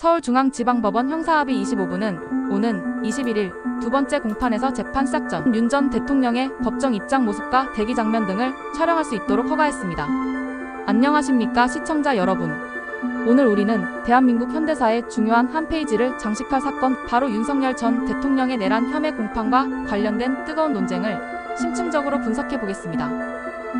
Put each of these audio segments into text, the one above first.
서울중앙지방법원 형사합의 25부는 오는 21일 두 번째 공판에서 재판 시작 전 윤 전 대통령의 법정 입장 모습과 대기 장면 등을 촬영할 수 있도록 허가했습니다. 안녕하십니까 시청자 여러분. 오늘 우리는 대한민국 현대사의 중요한 한 페이지를 장식할 사건 바로 윤석열 전 대통령의 내란 혐의 공판과 관련된 뜨거운 논쟁을 심층적으로 분석해 보겠습니다.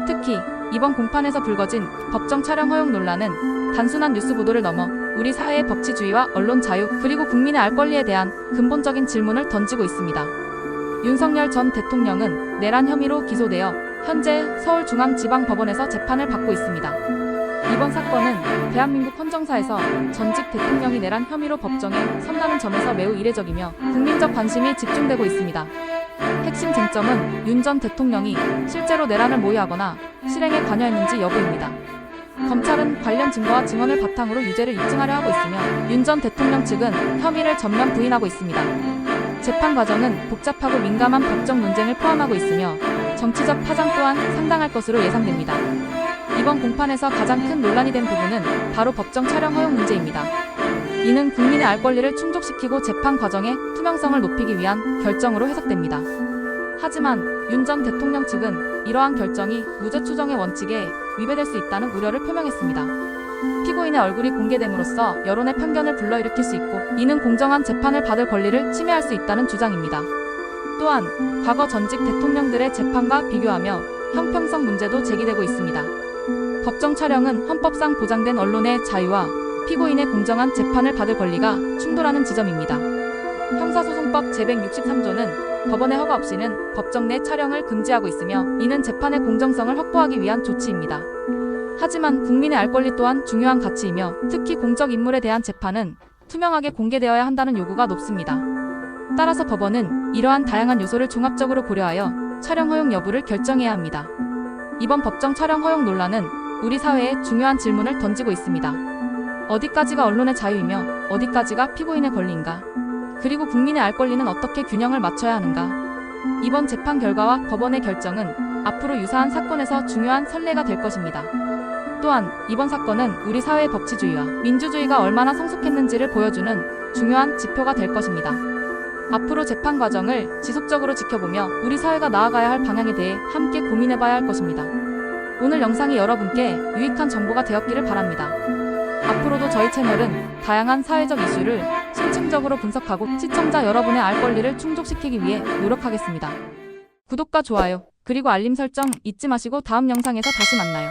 특히 이번 공판에서 불거진 법정 촬영 허용 논란은 단순한 뉴스 보도를 넘어 우리 사회의 법치주의와 언론 자유 그리고 국민의 알 권리에 대한 근본적인 질문을 던지고 있습니다. 윤석열 전 대통령은 내란 혐의로 기소되어 현재 서울중앙지방법원에서 재판을 받고 있습니다. 이번 사건은 대한민국 헌정사에서 전직 대통령이 내란 혐의로 법정에 선다는 점에서 매우 이례적이며 국민적 관심이 집중되고 있습니다. 핵심 쟁점은 윤 전 대통령이 실제로 내란을 모의하거나 실행에 관여했는지 여부입니다. 검찰은 관련 증거와 증언을 바탕으로 유죄를 입증하려 하고 있으며 윤 전 대통령 측은 혐의를 전면 부인하고 있습니다. 재판 과정은 복잡하고 민감한 법적 논쟁을 포함하고 있으며 정치적 파장 또한 상당할 것으로 예상됩니다. 이번 공판에서 가장 큰 논란이 된 부분은 바로 법정 촬영 허용 문제입니다. 이는 국민의 알 권리를 충족시키고 재판 과정의 투명성을 높이기 위한 결정으로 해석됩니다. 하지만 윤 전 대통령 측은 이러한 결정이 무죄 추정의 원칙에 위배될 수 있다는 우려를 표명했습니다. 피고인의 얼굴이 공개됨으로써 여론의 편견을 불러일으킬 수 있고 이는 공정한 재판을 받을 권리를 침해할 수 있다는 주장입니다. 또한 과거 전직 대통령들의 재판과 비교하며 형평성 문제도 제기되고 있습니다. 법정 촬영은 헌법상 보장된 언론의 자유와 피고인의 공정한 재판을 받을 권리가 충돌하는 지점입니다. 형사소송법 제163조는 법원의 허가 없이는 법정 내 촬영을 금지하고 있으며 이는 재판의 공정성을 확보하기 위한 조치입니다. 하지만 국민의 알 권리 또한 중요한 가치이며 특히 공적 인물에 대한 재판은 투명하게 공개되어야 한다는 요구가 높습니다. 따라서 법원은 이러한 다양한 요소를 종합적으로 고려하여 촬영 허용 여부를 결정해야 합니다. 이번 법정 촬영 허용 논란은 우리 사회에 중요한 질문을 던지고 있습니다. 어디까지가 언론의 자유이며 어디까지가 피고인의 권리인가? 그리고 국민의 알 권리는 어떻게 균형을 맞춰야 하는가? 이번 재판 결과와 법원의 결정은 앞으로 유사한 사건에서 중요한 선례가 될 것입니다. 또한 이번 사건은 우리 사회의 법치주의와 민주주의가 얼마나 성숙했는지를 보여주는 중요한 지표가 될 것입니다. 앞으로 재판 과정을 지속적으로 지켜보며 우리 사회가 나아가야 할 방향에 대해 함께 고민해봐야 할 것입니다. 오늘 영상이 여러분께 유익한 정보가 되었기를 바랍니다. 앞으로도 저희 채널은 다양한 사회적 이슈를 심층적으로 분석하고 시청자 여러분의 알 권리를 충족시키기 위해 노력하겠습니다. 구독과 좋아요, 그리고 알림 설정 잊지 마시고 다음 영상에서 다시 만나요.